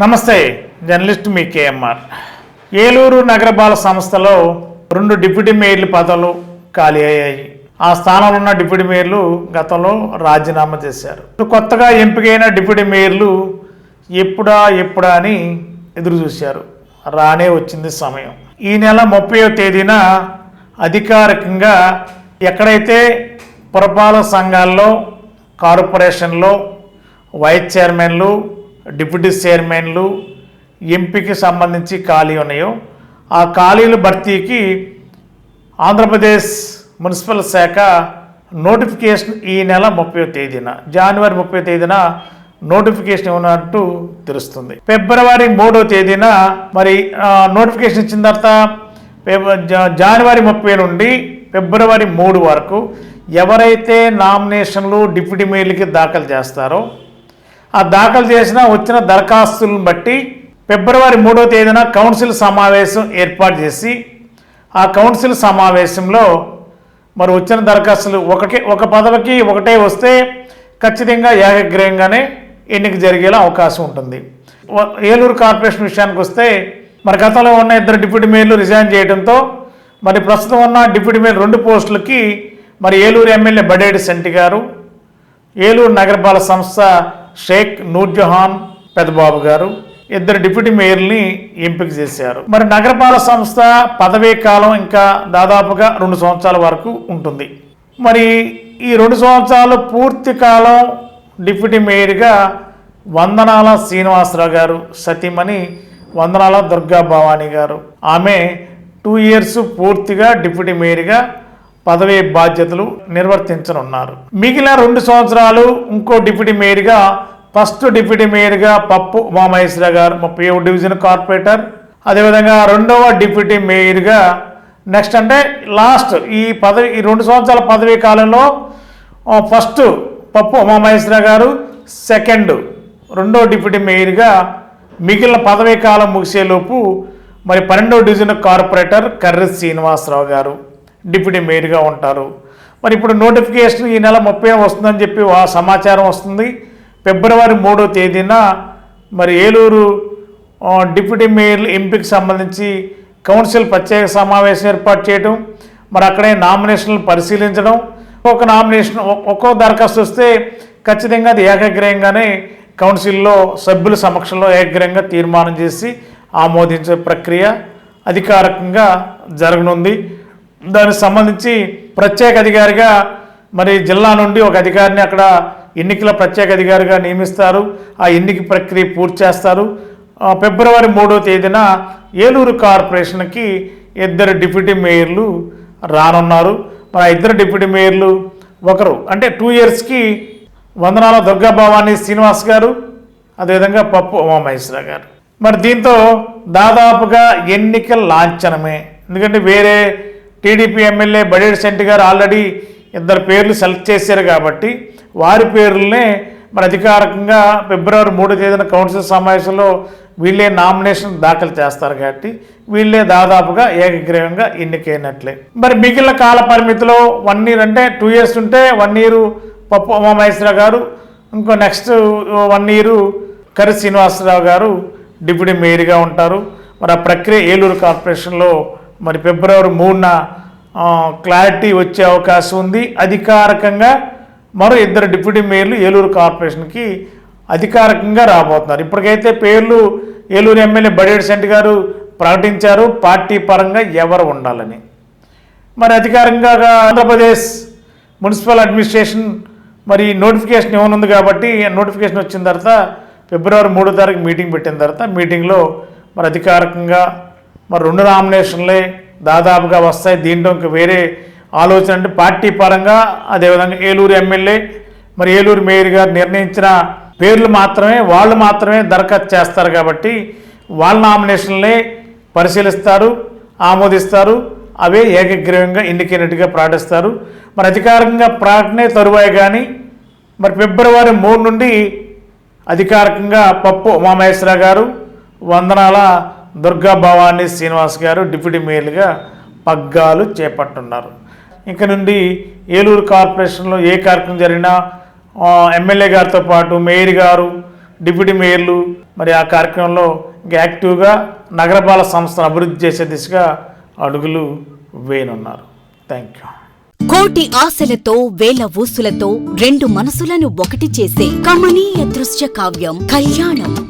నమస్తే జర్నలిస్ట్ మీ కేఎంఆర్. ఏలూరు నగరపాల సంస్థలో రెండు డిప్యూటీ మేయర్ల పదవులు ఖాళీ అయ్యాయి. ఆ స్థానంలో ఉన్న డిప్యూటీ మేయర్లు గతంలో రాజీనామా చేశారు. కొత్తగా ఎంపికైన డిప్యూటీ మేయర్లు ఎప్పుడా ఎప్పుడా అని ఎదురు చూశారు రానే వచ్చింది సమయం. ఈ నెల ముప్పై తేదీన అధికారికంగా ఎక్కడైతే పురపాలక సంఘాల్లో కార్పొరేషన్లో వైస్ చైర్మన్లు డిప్యూటీ చైర్మన్లు ఎంపీకి సంబంధించి ఖాళీ ఉన్నాయో ఆ ఖాళీల భర్తీకి ఆంధ్రప్రదేశ్ మున్సిపల్ శాఖ నోటిఫికేషన్ ఈ నెల ముప్పై తేదీన జనవరి ముప్పై తేదీన నోటిఫికేషన్ ఉన్నట్టు తెలుస్తుంది. ఫిబ్రవరి మూడో తేదీన మరి నోటిఫికేషన్ ఇచ్చిన తర్వాత జనవరి ముప్పై నుండి ఫిబ్రవరి మూడు వరకు ఎవరైతే నామినేషన్లు డిప్యూటీ మేయర్లకి దాఖలు చేస్తారో ఆ దాఖలు చేసిన వచ్చిన దరఖాస్తులను బట్టి ఫిబ్రవరి మూడో తేదీన కౌన్సిల్ సమావేశం ఏర్పాటు చేసి ఆ కౌన్సిల్ సమావేశంలో మరి వచ్చిన దరఖాస్తులు ఒకటి ఒక పదవికి ఒకటే వస్తే ఖచ్చితంగా ఏకగ్రహంగానే ఎన్నిక జరిగేలా అవకాశం ఉంటుంది. ఏలూరు కార్పొరేషన్ విషయానికి వస్తే మరి గతంలో ఉన్న ఇద్దరు డిప్యూటీ మేయర్లు రిజైన్ చేయడంతో మరి ప్రస్తుతం ఉన్న డిప్యూటీ మేయర్ రెండు పోస్టులకి మరి ఏలూరు ఎమ్మెల్యే బడేడి సెంటి గారు ఏలూరు నగరపాలక సంస్థ షేక్ నూర్జహాన్ పెదబాబు గారు ఇద్దరు డిప్యూటీ మేయర్ని ఎంపిక చేశారు. మరి నగరపాలక సంస్థ పదవీ కాలం ఇంకా దాదాపుగా రెండు సంవత్సరాల వరకు ఉంటుంది. మరి ఈ రెండు సంవత్సరాలు పూర్తి కాలం డిప్యూటీ మేయర్గా వందనాల శ్రీనివాసరావు గారు సతీమణి వందనాల దుర్గా భవానీ గారు. ఆమె టూ ఇయర్స్ పూర్తిగా డిప్యూటీ మేయర్గా పదవి బాధ్యతలు నిర్వర్తించనున్నారు. మిగిలిన రెండు సంవత్సరాలు ఇంకో డిప్యూటీ మేయర్గా ఫస్ట్ డిప్యూటీ మేయర్గా పప్పు ఉమామహేశ్వర గారు ముప్పై ఏడు డివిజన్ కార్పొరేటర్. అదేవిధంగా రెండవ డిప్యూటీ మేయర్గా నెక్స్ట్ అంటే లాస్ట్ ఈ పదవి ఈ రెండు సంవత్సరాల పదవీ కాలంలో ఫస్ట్ పప్పు ఉమామహేశ్వర గారు సెకండ్ రెండో డిప్యూటీ మేయర్గా మిగిలిన పదవీ కాలం ముగిసేలోపు మరి పన్నెండో డివిజన్ కార్పొరేటర్ కర్రి శ్రీనివాసరావు గారు. డిప్యూటీ మేయర్గా ఉంటారు. మరి ఇప్పుడు నోటిఫికేషన్ ఈ నెల ముప్పై వస్తుందని చెప్పి ఆ సమాచారం వస్తుంది. ఫిబ్రవరి మూడో తేదీన మరి ఏలూరు డిప్యూటీ మేయర్ ఎంపిక సంబంధించి కౌన్సిల్ ప్రత్యేక సమావేశం ఏర్పాటు చేయడం మరి అక్కడే నామినేషన్లు పరిశీలించడం. ఒక్కొక్క నామినేషన్ ఒక్కో దరఖాస్తు వస్తే ఖచ్చితంగా అది ఏకగ్రయంగానే కౌన్సిల్లో సభ్యుల సమక్షంలో ఏకగ్రయంగా తీర్మానం చేసి ఆమోదించే ప్రక్రియ అధికారికంగా జరగనుంది. దానికి సంబంధించి ప్రత్యేక అధికారిగా మరి జిల్లా నుండి ఒక అధికారిని అక్కడ ఎన్నికల ప్రత్యేక అధికారిగా నియమిస్తారు. ఆ ఎన్నిక ప్రక్రియ పూర్తి చేస్తారు. ఫిబ్రవరి మూడో తేదీన ఏలూరు కార్పొరేషన్కి ఇద్దరు డిప్యూటీ మేయర్లు రానున్నారు. మరి ఆ ఇద్దరు డిప్యూటీ మేయర్లు ఒకరు అంటే టూ ఇయర్స్కి వందనాల దుర్గా భవానీ శ్రీనివాస్ గారు అదేవిధంగా పప్పు ఉమామహేశ్వర గారు. మరి దీంతో దాదాపుగా ఎన్నికల లాంఛనమే. ఎందుకంటే వేరే టీడీపీ ఎమ్మెల్యే బడేడ్ సెంటి గారు ఆల్రెడీ ఇద్దరు పేర్లు సెలెక్ట్ చేశారు కాబట్టి వారి పేర్లనే మరి అధికారికంగా ఫిబ్రవరి మూడో తేదీన కౌన్సిల్ సమావేశంలో వీళ్ళే నామినేషన్ దాఖలు చేస్తారు కాబట్టి వీళ్ళే దాదాపుగా ఏకగ్రీవంగా ఎన్నికైనట్లే. మరి మిగిలిన కాల పరిమితిలో వన్ ఇయర్ అంటే టూ ఇయర్స్ ఉంటే వన్ ఇయర్ పప్పు ఉమామహేశ్వరరావు గారు ఇంకో నెక్స్ట్ వన్ ఇయర్ కరి శ్రీనివాసరావు గారు డిప్యూటీ మేయర్గా ఉంటారు. మరి ఆ ప్రక్రియ ఏలూరు కార్పొరేషన్లో మరి ఫిబ్రవరి మూడున క్లారిటీ వచ్చే అవకాశం ఉంది. అధికారికంగా మరో ఇద్దరు డిప్యూటీ మేయర్లు ఏలూరు కార్పొరేషన్కి అధికారికంగా రాబోతున్నారు. ఇప్పటికైతే పేర్లు ఏలూరు ఎమ్మెల్యే బడేడి సెంట్ గారు ప్రకటించారు. పార్టీ పరంగా ఎవరు ఉండాలని. మరి అధికారికంగా ఆంధ్రప్రదేశ్ మున్సిపల్ అడ్మినిస్ట్రేషన్ మరి నోటిఫికేషన్ ఇవ్వనుంది కాబట్టి నోటిఫికేషన్ వచ్చిన తర్వాత ఫిబ్రవరి మూడో తారీఖు మీటింగ్ పెట్టిన తర్వాత మీటింగ్లో మరి అధికారికంగా మరి రెండు నామినేషన్లే దాదాపుగా వస్తాయి. దీంట్లో ఇంకా వేరే ఆలోచన అంటే పార్టీ పరంగా అదేవిధంగా ఏలూరు ఎమ్మెల్యే మరి ఏలూరు మేయర్ గారు నిర్ణయించిన పేర్లు మాత్రమే వాళ్ళు మాత్రమే దరఖాస్తు చేస్తారు కాబట్టి వాళ్ళ నామినేషన్లే పరిశీలిస్తారు ఆమోదిస్తారు అవే ఏకగ్రీవంగా ఎన్నికైనట్టుగా ప్రకటిస్తారు. మరి అధికారికంగా ప్రకటనే తరువాయి కానీ మరి ఫిబ్రవరి మూడు నుండి అధికారికంగా పప్పు ఉమామహేశ్వర గారు వందనాల దుర్గా భవానీ శ్రీనివాస్ గారు డిప్యూటీ మేయర్గా పగ్గాలు చేపట్టున్నారు. ఇంక నుండి ఏలూరు కార్పొరేషన్లో ఏ కార్యక్రమం జరిగినా ఎమ్మెల్యే గారితో పాటు మేయర్ గారు డిప్యూటీ మేయర్లు మరి ఆ కార్యక్రమంలో యాక్టివ్గా నగరపాలక సంస్థను అభివృద్ధి చేసే దిశగా అడుగులు వేయనున్నారు. Thank you. కోటి ఆశలతో వేల ఊసులతో రెండు మనసులను ఒకటి చేసే కమనీయ దృశ్య కావ్యం కళ్యాణం.